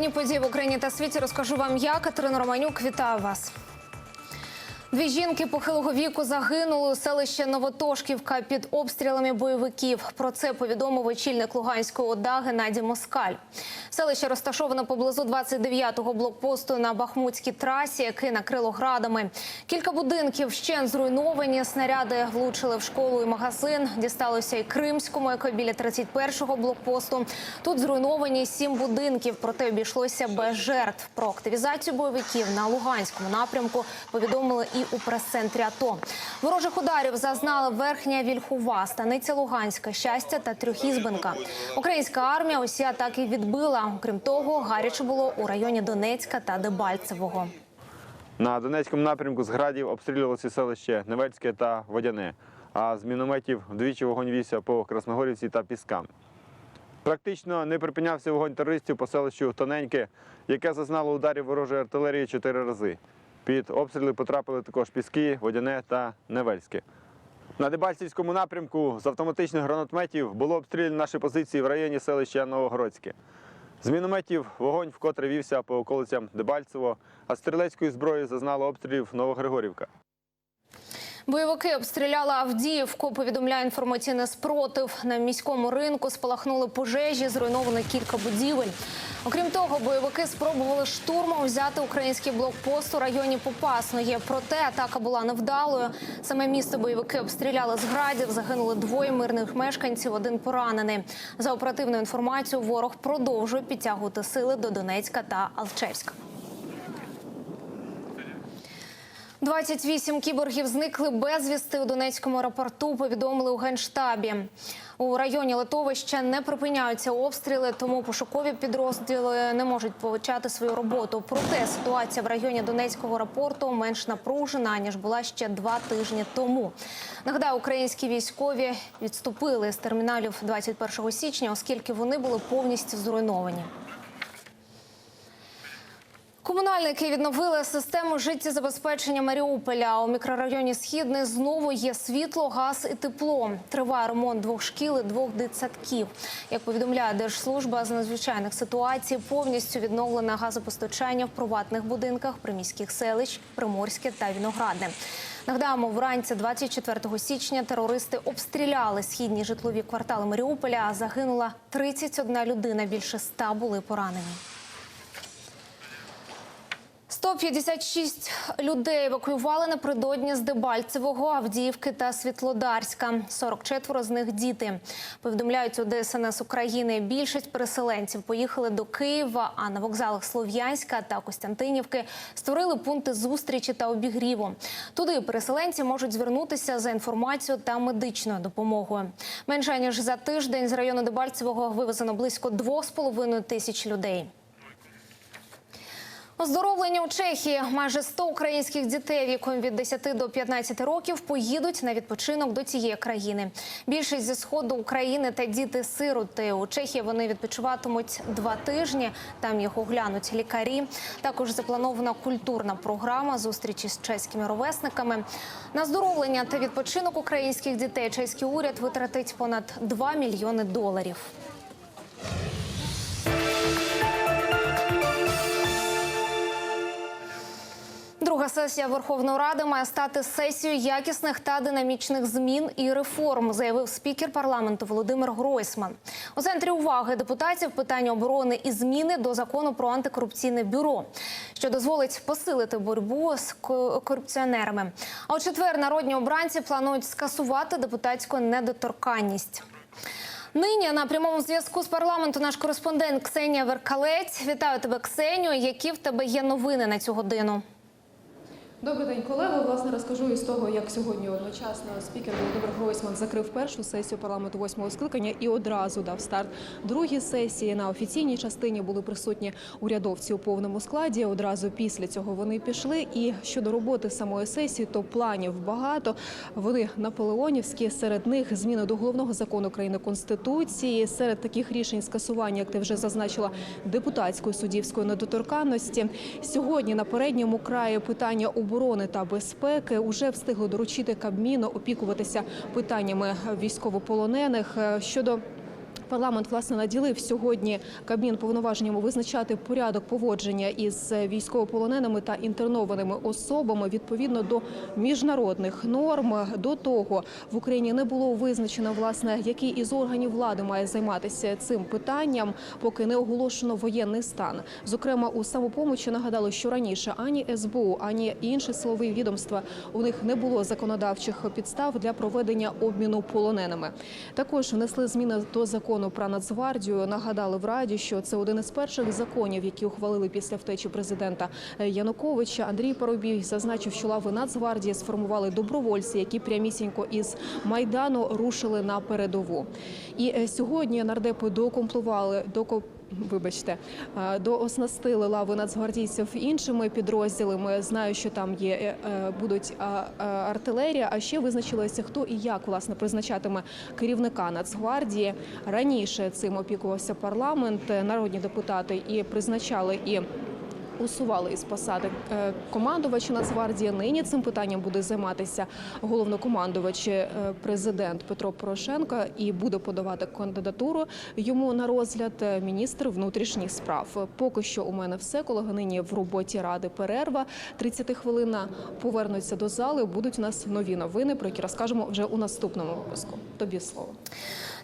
Головні події в Україні та світі розкажу вам я, Катерина Романюк. Вітаю вас. Дві жінки похилого віку загинули у селищі Новотошківка під обстрілами бойовиків. Про це повідомив очільник Луганської ОДА Геннадій Москаль. Селище розташоване поблизу 29-го блокпосту на Бахмутській трасі, який накрило градами. Кілька будинків вщен зруйновані. Снаряди влучили в школу і магазин. Дісталося і Кримському, який біля 31-го блокпосту. Тут зруйновані сім будинків, проте обійшлося без жертв. Про активізацію бойовиків на Луганському напрямку повідомили і у прес-центрі АТО. Ворожих ударів зазнали верхня Вільхова, станиця Луганська, щастя та Трьохізбенка. Українська армія усі атаки відбила. Окрім того, гаряче було у районі Донецька та Дебальцевого. На Донецькому напрямку з градів обстрілювалося селище Невельське та Водяне, а з мінометів вдвічі вогонь вівся по Красногорівці та Піскам. Практично не припинявся вогонь терористів по селищу Тоненьке, яке зазнало ударів ворожої артилерії чотири рази. Під обстріли потрапили також Піски, Водяне та Невельське. На Дебальцівському напрямку з автоматичних гранатометів було обстріляно наші позиції в районі селища Новогородське. З мінометів вогонь вкотре вівся по околицям Дебальцево, а стрілецької зброї зазнало обстрілів Новогригорівка. Бойовики обстріляли Авдіївку. Повідомляє інформаційний спротив. На міському ринку спалахнули пожежі, зруйновано кілька будівель. Окрім того, бойовики спробували штурмом взяти український блокпост у районі Попасної. Проте атака була невдалою. Саме місто бойовики обстріляли з градів. Загинули двоє мирних мешканців, один поранений. За оперативною інформацією, ворог продовжує підтягувати сили до Донецька та Алчевська. 28 кіборгів зникли безвісти у Донецькому аеропорту. Повідомили у генштабі. У районі литовища не припиняються обстріли, тому пошукові підрозділи не можуть почати свою роботу. Проте ситуація в районі Донецького аеропорту менш напружена ніж була ще два тижні тому. Нагадаю, українські військові відступили з терміналів 21 січня, оскільки вони були повністю зруйновані. Комунальники відновили систему життєзабезпечення Маріуполя. У мікрорайоні Східний знову є світло, газ і тепло. Триває ремонт двох шкіл і двох дитсадків. Як повідомляє Держслужба з надзвичайних ситуацій, повністю відновлене газопостачання в приватних будинках приміських селищ Приморське та Віноградне. Нагадаємо, вранці 24 січня терористи обстріляли східні житлові квартали Маріуполя. Загинула 31 людина. Більше 100 були поранені. 156 людей евакуювали напередодні з Дебальцевого, Авдіївки та Світлодарська. 44 з них діти. Повідомляють у ДСНС України. Більшість переселенців поїхали до Києва, а на вокзалах Слов'янська та Костянтинівки створили пункти зустрічі та обігріву. Туди переселенці можуть звернутися за інформацією та медичною допомогою. Менше ніж за тиждень з району Дебальцевого вивезено близько 2,5 тисяч людей. Оздоровлення у Чехії майже 100 українських дітей віком від 10 до 15 років поїдуть на відпочинок до цієї країни. Більшість зі сходу України та діти-сироти у Чехії вони відпочиватимуть два тижні. Там їх оглянуть лікарі. Також запланована культурна програма зустрічі з чеськими ровесниками. На оздоровлення та відпочинок українських дітей чеський уряд витратить понад 2 мільйони доларів. Друга сесія Верховної Ради має стати сесією якісних та динамічних змін і реформ, заявив спікер парламенту Володимир Гройсман. У центрі уваги депутатів питання оборони і зміни до закону про антикорупційне бюро, що дозволить посилити боротьбу з корупціонерами. А у четвер народні обранці планують скасувати депутатську недоторканність. Нині на прямому зв'язку з парламенту наш кореспондент Ксенія Веркалець. Вітаю тебе, Ксенію. Які в тебе є новини на цю годину? Добрий день, колеги. Власне, розкажу із того, як сьогодні одночасно спікер Володимир Гройсман закрив першу сесію парламенту восьмого скликання і одразу дав старт другій сесії. На офіційній частині були присутні урядовці у повному складі. Одразу після цього вони пішли. І щодо роботи самої сесії, то планів багато. Вони наполеонівські. Серед них зміни до головного закону України конституції. Серед таких рішень скасування, як ти вже зазначила, депутатської суддівської недоторканності. Сьогодні на передньому краї питання оборони та безпеки уже встигли доручити Кабміну опікуватися питаннями військовополонених Е, щодо. Парламент власне наділив сьогодні Кабмін повноваженнями визначати порядок поводження із військовополоненими та інтернованими особами відповідно до міжнародних норм. До того в Україні не було визначено власне, який із органів влади має займатися цим питанням, поки не оголошено воєнний стан. Зокрема, у самопомочі нагадали, що раніше ані СБУ, ані інші силові відомства у них не було законодавчих підстав для проведення обміну полоненими. Також внесли зміни до закону про Нацгвардію. Нагадали в Раді, що це один із перших законів, які ухвалили після втечі президента Януковича. Андрій Парубій зазначив, що лави Нацгвардії сформували добровольці, які прямісінько із майдану рушили на передову. І е, сьогодні нардепи докомплували доко. Вибачте, дооснастили лави нацгвардійців іншими підрозділами. Знаю, що там є е, е, будуть артилерія. А ще визначилося, хто і як власне призначатиме керівника Нацгвардії. Раніше цим опікувався парламент, народні депутати і призначали і. Усували із посади е, командувача Нацгвардії. Нині цим питанням буде займатися головнокомандувач е, президент Петро Порошенко і буде подавати кандидатуру йому на розгляд е, міністр внутрішніх справ. Поки що у мене все. Колеги нині в роботі ради перерва. 30 хвилина повернуться до зали. Будуть у нас нові новини, про які розкажемо вже у наступному випуску. Тобі слово.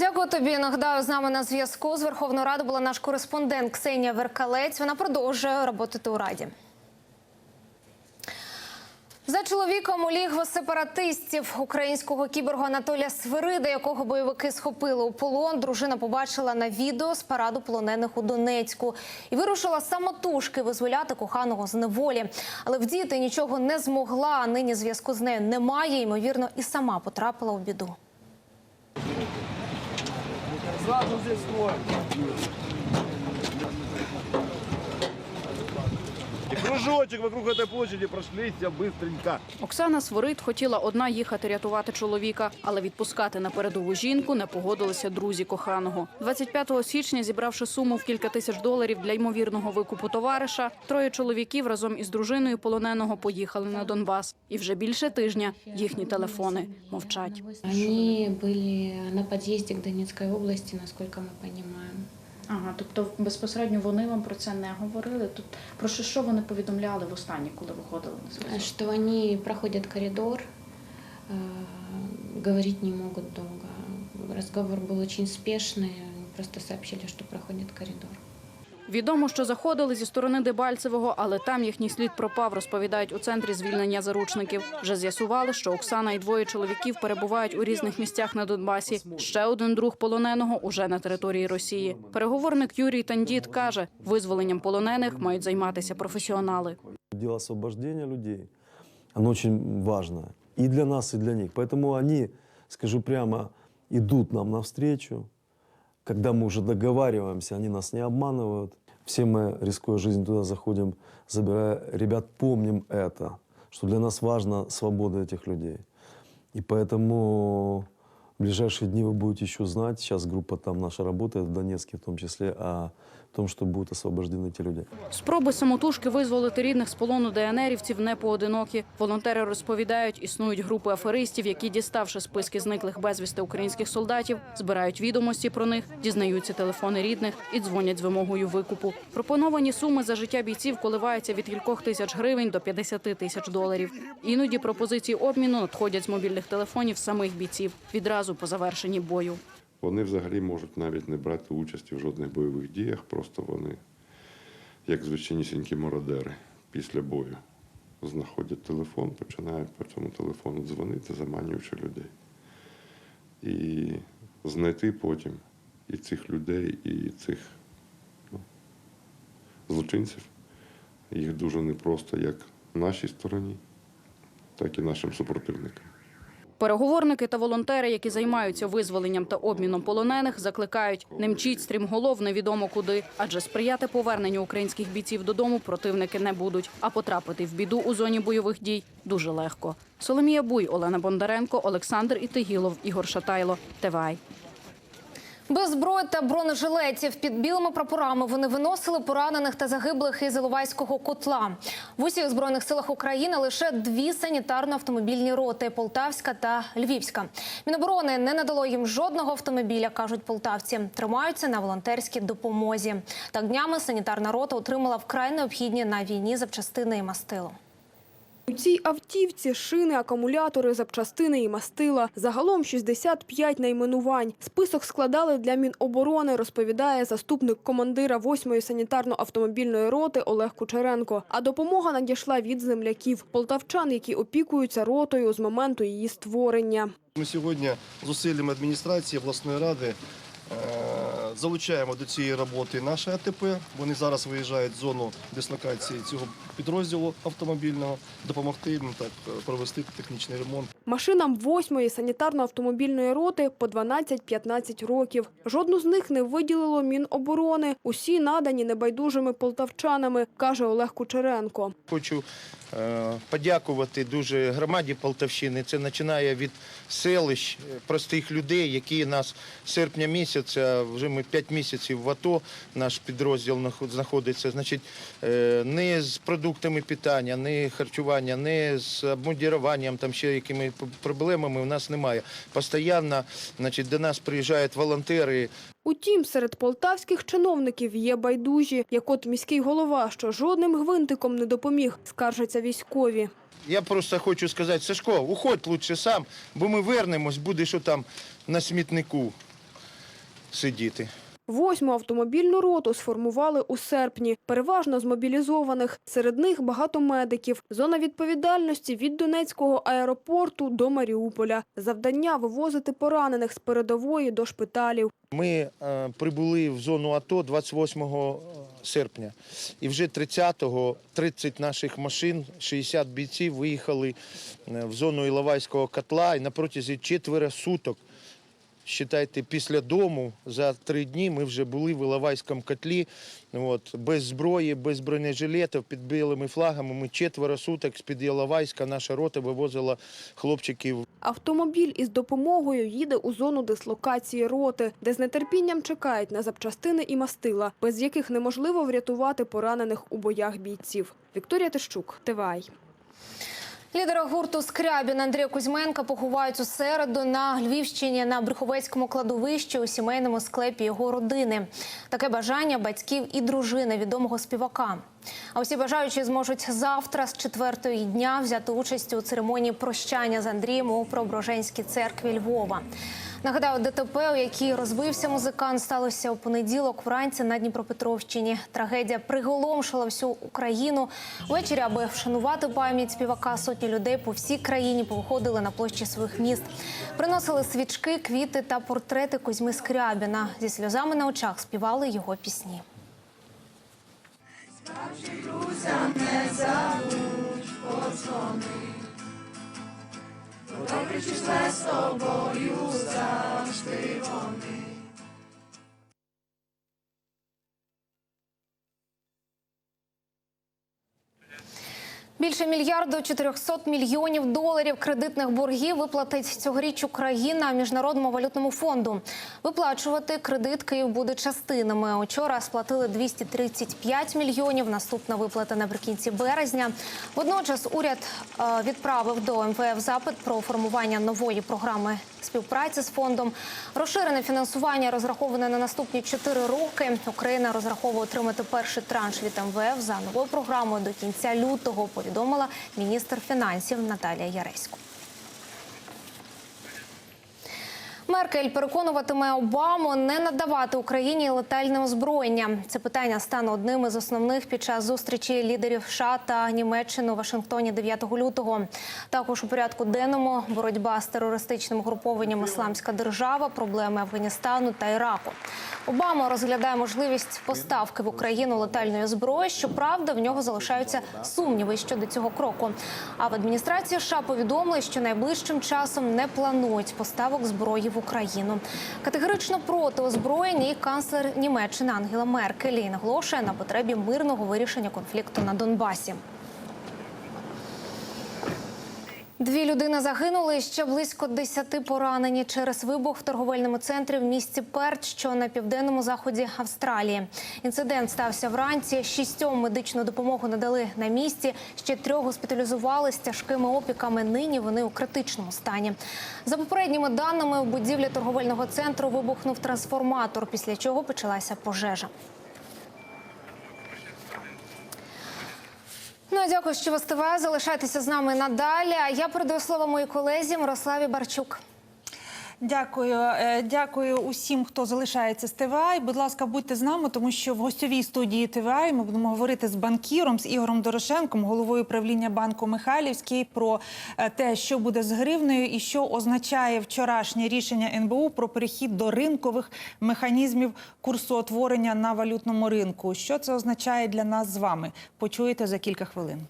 Дякую тобі. Нагадаю, з нами на зв'язку з Верховною Радою була наш кореспондент Ксенія Веркалець. Вона продовжує роботи у Раді. За чоловіком уліг сепаратистів українського кіборга Анатолія Свирида, якого бойовики схопили у полон. Дружина побачила на відео з параду полонених у Донецьку і вирушила самотужки визволяти коханого з неволі. Але вдіяти нічого не змогла. Нині зв'язку з нею немає. Ймовірно, і сама потрапила у біду. Сразу здесь свой. И кружочек вокруг этой площади прошлись все быстренько. Оксана Свирид хотіла одна їхати рятувати чоловіка, але відпускати на передову жінку не погодилися друзі коханого. 25 січня, зібравши суму в кілька тисяч доларів для ймовірного викупу товариша, троє чоловіків разом із дружиною полоненого поїхали на Донбас. І вже більше тижня їхні телефони мовчать. Они были на подъезде к Донецкой области, насколько мы понимаем. Ага, тобто безпосередньо вони вам про це не говорили. Тут про що, що вони повідомляли востаннє, коли виходили на зв'язок? Что они проходят коридор, э, говорить не могут долго. Разговор был очень спешный, они просто сообщили, что проходит коридор. Відомо, що заходили зі сторони Дебальцевого, але там їхній слід пропав, розповідають у центрі звільнення заручників. Вже з'ясували, що Оксана і двоє чоловіків перебувають у різних місцях на Донбасі. Ще один друг полоненого уже на території Росії. Переговорник Юрій Тандіт каже, визволенням полонених мають займатися професіонали. Дело освобождения людей, оно очень важно и для нас, и для них. Поэтому они, скажу прямо, идут нам навстречу. Когда мы уже договариваемся, они нас не обманывают. Все мы, рискуя жизнь, туда заходим, забирая ребят, помним это, что для нас важна свобода этих людей. И поэтому в ближайшие дни вы будете еще знать, сейчас группа там наша работает, в Донецке в том числе, о том, что будут освобождены те люди. Спроби самотужки визволити рідних з полону ДНРівців не поодинокі. Волонтери розповідають, існують групи аферистів, які, діставши списки зниклих безвісти українських солдатів, збирають відомості про них, дізнаються телефони рідних і дзвонять з вимогою викупу. Пропоновані суми за життя бійців коливаються від кількох тисяч гривень до 50 тисяч доларів. Іноді пропозиції обміну надходять з мобільних телефонів самих бійців відразу по завершенні бою. Вони взагалі можуть навіть не брати участі в жодних бойових діях, просто вони, як звичайнісінькі мародери, після бою знаходять телефон, починають по цьому телефону дзвонити, заманюючи людей. І знайти потім і цих людей, і цих ну, злочинців, їх дуже непросто як нашій стороні, так і нашим супротивникам. Переговорники та волонтери, які займаються визволенням та обміном полонених, закликають не мчіть стрімголов невідомо куди, адже сприяти поверненню українських бійців додому противники не будуть. А потрапити в біду у зоні бойових дій дуже легко. Соломія Буй, Олена Бондаренко, Олександр Ітигілов, Ігор Шатайло. ТВАЙ. Без зброї та бронежилетів під білими прапорами вони виносили поранених та загиблих із Іловайського котла. В усіх збройних силах України лише дві санітарно-автомобільні роти Полтавська та Львівська. Міноборони не надало їм жодного автомобіля, кажуть полтавці. Тримаються на волонтерській допомозі. Так днями санітарна рота отримала вкрай необхідні на війні запчастини і мастило. У цій автівці шини, акумулятори, запчастини і мастила. Загалом 65 найменувань. Список складали для Міноборони, розповідає заступник командира 8-ї санітарно-автомобільної роти Олег Кучеренко. А допомога надійшла від земляків, полтавчан, які опікуються ротою з моменту її створення. Ми сьогодні зусиллями адміністрації обласної ради е, залучаємо до цієї роботи наше АТП. Вони зараз виїжджають в зону дислокації цього підрозділу автомобільного, допомогти їм так провести технічний ремонт. Машинам 8-ї санітарно-автомобільної роти по 12-15 років. Жодну з них не виділило Міноборони. Усі надані небайдужими полтавчанами, каже Олег Кучеренко. Хочу е, подякувати дуже громаді Полтавщини. Це починає від селищ, е, простих людей, які нас серпня місяця, вже ми 5 місяців в АТО, наш підрозділ наход- знаходиться. Значить, е, не з продуктами питання, не харчування, не з обмундіруванням, там ще якими проблемами у нас немає. Постоянно значить, до нас приїжджають волонтери, Утім, серед полтавських чиновників є байдужі, як от міський голова, що жодним гвинтиком не допоміг, скаржаться військові. Я просто хочу сказати, Сашко, уходь лучше сам, бо ми вернемось, будеш там на смітнику сидіти. Восьму автомобільну роту сформували у серпні, переважно з мобілізованих. Серед них багато медиків. Зона відповідальності від Донецького аеропорту до Маріуполя. Завдання вивозити поранених з передової до шпиталів. Ми е, прибули в зону АТО 28 серпня. І вже 30-го 30 наших машин, 60 бійців виїхали е, в зону Іловайського котла і на протязі четверо суток. Считайте, після дому за три дні ми вже були в Іловайському котлі. От, без зброї, без бронежилетів, під білими флагами. Ми четверо суток з-під Іловайська наша рота вивозила хлопчиків Автомобіль із допомогою їде у зону дислокації роти, де з нетерпінням чекають на запчастини і мастила, без яких неможливо врятувати поранених у боях бійців. Вікторія Тищук, ТВАЙ. Лідера гурту Скрябін Андрія Кузьменка поховають у середу на Львівщині на Брюховецькому кладовищі у сімейному склепі його родини. Таке бажання батьків і дружини відомого співака. А усі бажаючі зможуть завтра з четвертої дня взяти участь у церемонії прощання з Андрієм у Проброженській церкві Львова. Нагадаю, ДТП, у якій розбився музикант, сталося у понеділок вранці на Дніпропетровщині. Трагедія приголомшила всю Україну. Ввечері, аби вшанувати пам'ять співака, сотні людей по всій країні повиходили на площі своїх міст. Приносили свічки, квіти та портрети Кузьми Скрябіна. Зі сльозами на очах співали його пісні. Pokryć już z Tobą już zawsze, on me. Більше мільярду 400 мільйонів доларів кредитних боргів виплатить цьогоріч Україна міжнародному валютному фонду. Виплачувати кредит Київ буде частинами. Учора сплатили 235 мільйонів. Наступна виплата наприкінці березня. Водночас уряд е, відправив до МВФ запит про формування нової програми співпраці з фондом. Розширене фінансування розраховане на наступні 4 роки. Україна розраховує отримати перший транш від МВФ за новою програмою до кінця лютого. Повідомила міністр фінансів Наталія Яресько. Меркель переконуватиме Обаму не надавати Україні летальне озброєння. Це питання стане одним із основних під час зустрічі лідерів США та Німеччини у Вашингтоні 9 лютого. Також у порядку денному боротьба з терористичним групованням Ісламська держава, проблеми Афганістану та Іраку. Обама розглядає можливість поставки в Україну летальної зброї. Щоправда, в нього залишаються сумніви щодо цього кроку. А в адміністрації США повідомили, що найближчим часом не планують поставок зброї в Україну. Категорично проти озброєнь і канцлер Німеччини Ангела Меркель наголошує на потребі мирного вирішення конфлікту на Донбасі. Дві людини загинули, ще близько десяти поранені через вибух в торговельному центрі в місті Перт, що на південному заході Австралії. Інцидент стався вранці. Шістьом медичну допомогу надали на місці. Ще трьох госпіталізували з тяжкими опіками. Нині вони у критичному стані. За попередніми даними, в будівлі торговельного центру вибухнув трансформатор, після чого почалася пожежа. Ну, дякую, що вас. Залишайтеся з нами надалі. А я передаю слово моїй колезі Мирославі Барчук. Дякую, Е, дякую усім, хто залишається з ТВА. Будь ласка, будьте з нами, тому що в гостьовій студії ТВА ми будемо говорити з банкіром, з Ігорем Дорошенком, головою правління банку Михайлівський, про е, те, що буде з гривнею і що означає вчорашнє рішення НБУ про перехід до ринкових механізмів курсоутворення на валютному ринку. Що це означає для нас з вами? Почуєте за кілька хвилин.